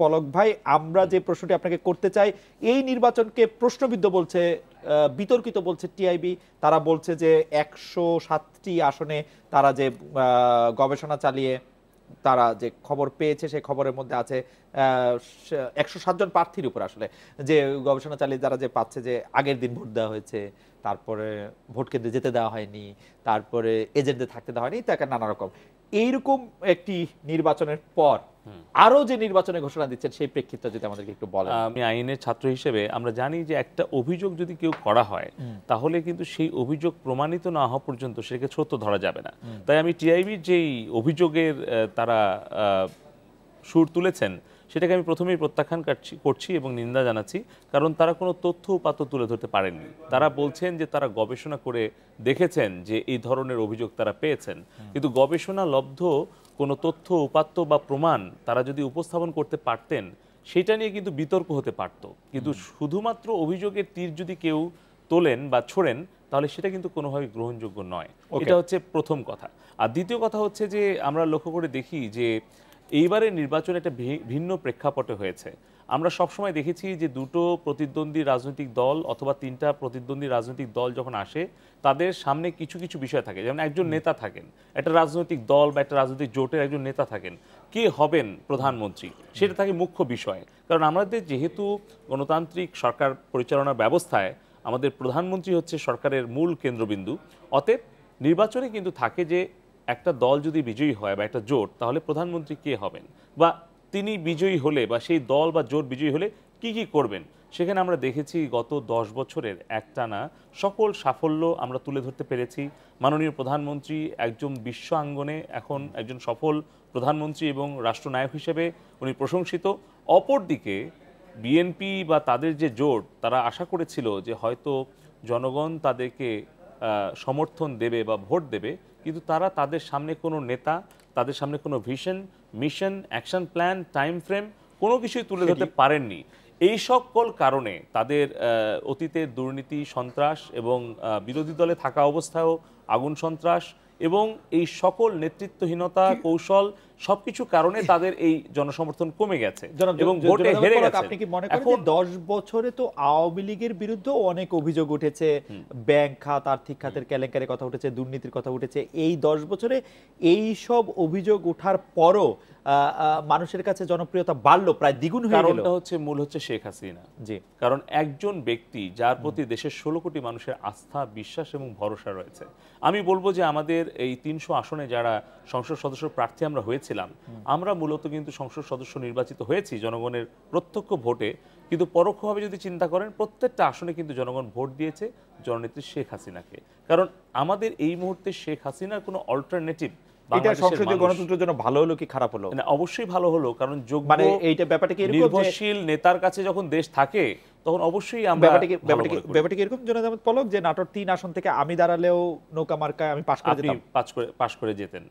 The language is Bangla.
পলক, ভাই, আমরা যে প্রশ্নটি আপনাকে করতে চাই, এই নির্বাচনকে প্রশ্নবিদ্ধ বলছে বিতর্কিত বলছে টিআইবি। তারা বলছে যে একশো সাতটি আসনে তারা যে গবেষণা চালিয়ে তারা যে খবর পেয়েছে সেই খবরের মধ্যে আছে একশো সাতজন প্রার্থীর উপর আসলে। যে গবেষণা চালিয়ে যারা যে পাচ্ছে যে আগের দিন ভোট দেওয়া হয়েছে, তারপরে ভোট কেন্দ্রে যেতে দেওয়া হয়নি, তারপরে এজেন্টদের থাকতে দেওয়া হয়নি, তাকে নানা রকম। এইরকম একটি নির্বাচনের পর আরও যে নির্বাচনে ঘোষণা দিচ্ছেন সেই প্রেক্ষিতে যদি আমাদেরকে একটু বলেন। আমি আইনের ছাত্র হিসেবে আমরা জানি যে একটা অভিযোগ যদি কেউ করা হয় তাহলে কিন্তু সেই অভিযোগ প্রমাণিত না হওয়া পর্যন্ত সেটাকে সত্য ধরা যাবে না। তাই আমি টিআইবির যেই অভিযোগের তারা আহ, সুর তুলেছেন সেটাকে আমি প্রথমেই প্রত্যাখ্যান করছি- করছি এবং নিন্দা জানাচ্ছি কারণ তারা কোনো তথ্য উপাত্ত তুলে ধরতে পারেননি। তারা বলছেন যে তারা গবেষণা করে দেখেছেন যে এই ধরনের অভিযোগ তারা পেয়েছেন। কিন্তু গবেষণা লব্ধ কোনো তথ্য উপাত্ত বা প্রমাণ তারা যদি উপস্থাপন করতে পারতেন সেটা নিয়ে কিন্তু বিতর্ক হতে পারত। কিন্তু শুধুমাত্র অভিযোগের তীর যদি কেউ তোলেন বা ছোড়েন তাহলে সেটা কিন্তু কোনোভাবে গ্রহণযোগ্য নয়। এটা হচ্ছে প্রথম কথা। আর দ্বিতীয় কথা হচ্ছে যে আমরা লক্ষ্য করে দেখি যে এইবারের নির্বাচন একটা ভিন্ন প্রেক্ষাপটে হয়েছে। আমরা সবসময় দেখেছি যে দুটো প্রতিদ্বন্দ্বী রাজনৈতিক দল অথবা তিনটা প্রতিদ্বন্দ্বী রাজনৈতিক দল যখন আসে, তাদের সামনে কিছু কিছু বিষয় থাকে। যেমন একজন নেতা থাকেন, একটা রাজনৈতিক দল বা একটা রাজনৈতিক জোটের একজন নেতা থাকেন, কে হবেন প্রধানমন্ত্রী? সেটা থাকে মুখ্য বিষয়। কারণ আমাদের যেহেতু গণতান্ত্রিক সরকার পরিচালনার ব্যবস্থায় আমাদের প্রধানমন্ত্রী হচ্ছে সরকারের মূল কেন্দ্রবিন্দু, অতএব নির্বাচনে কিন্তু থাকে যে একটা দল যদি বিজয়ী হয় বা একটা জোট, তাহলে প্রধানমন্ত্রী কে হবেন? বা তিনি বিজয়ী হলে বা সেই দল বা জোট বিজয়ী হলে কি কি করবেন? সেখানে আমরা দেখেছি গত দশ বছরের একটানা সকল সাফল্য আমরা তুলে ধরতে পেরেছি। মাননীয় প্রধানমন্ত্রী একজন বিশ্ব আঙ্গনে এখন একজন সফল প্রধানমন্ত্রী এবং রাষ্ট্রনায়ক হিসেবে উনি প্রশংসিত। অপরদিকে বিএনপি বা তাদের যে জোট, তারা আশা করেছিল যে হয়তো জনগণ তাদেরকে সমর্থন দেবে বা ভোট দেবে। কিন্তু তারা তাদের সামনে কোনো নেতা তাদের সামনে কোনো vision mission action plan time frame কোনো কিছুই তুলে ধরতে পারেননি। এই সকল কারণে তাদের আহ, অতীতের দুর্নীতি সন্ত্রাস এবং বিরোধী দলে থাকা অবস্থায়ও আগুন সন্ত্রাস এবং এই সকল নেতৃত্বহীনতা কৌশল সবকিছু কারণে তাদের এই জনসমর্থন কমে গেছে এবং ভোটে হেরে গেছে। আপনি কি মনে করেন যে দশ বছরে তো আওয়ামী লীগের বিরুদ্ধেও অনেক অভিযোগ উঠেছে ব্যাংক খাত আর্থিক খাতের কেলেঙ্কারের কথা উঠেছে দুর্নীতির কথা উঠেছে। এই দশ বছরে এই সব অভিযোগ ওঠার পরও মানুষের কাছে জনপ্রিয়তা বাড়লো প্রায় দ্বিগুণ হয়ে গেল। কারণটা হচ্ছে মূল হচ্ছে শেখ হাসিনা। জি। কারণ একজন ব্যক্তি যার প্রতি দেশের ষোলো কোটি মানুষের আস্থা বিশ্বাস এবং ভরসা রয়েছে। আমি বলব যে আমাদের এই তিনশো আসনে যারা সংসদ সদস্য প্রার্থী আমরা হয়েছিলাম আমরা মূলত কিন্তু সংসদ সদস্য নির্বাচিত হয়েছি জনগণের প্রত্যক্ষ ভোটে। কিন্তু পরোক্ষভাবে যদি চিন্তা করেন প্রত্যেকটা আসনে কিন্তু জনগণ ভোট দিয়েছে জননেত্রী শেখ হাসিনাকে। কারণ আমাদের এই মুহূর্তে শেখ হাসিনার কোনো অল্টারনেটিভ এটা সংসদীয় গণতন্ত্রের জন্য ভালো হলো কি খারাপ হলো? অবশ্যই ভালো হলো কারণ যোগ্য মানে এইটা ব্যাপারটা কি নির্ভরশীল নেতার কাছে যখন দেশ থাকে তখন অবশ্যই আমরা ব্যাপারটা কি ভালো ব্যাপারটা কি মনে করি। ব্যাপারটা কি এরকম জোনাদ আহমেদ পলক যে নাটোর তিন আসন থেকে আমি দাঁড়ালেও নৌকা মার্কায় আমি পাশ করে যেতাম পাস করে পাশ করে যেতেন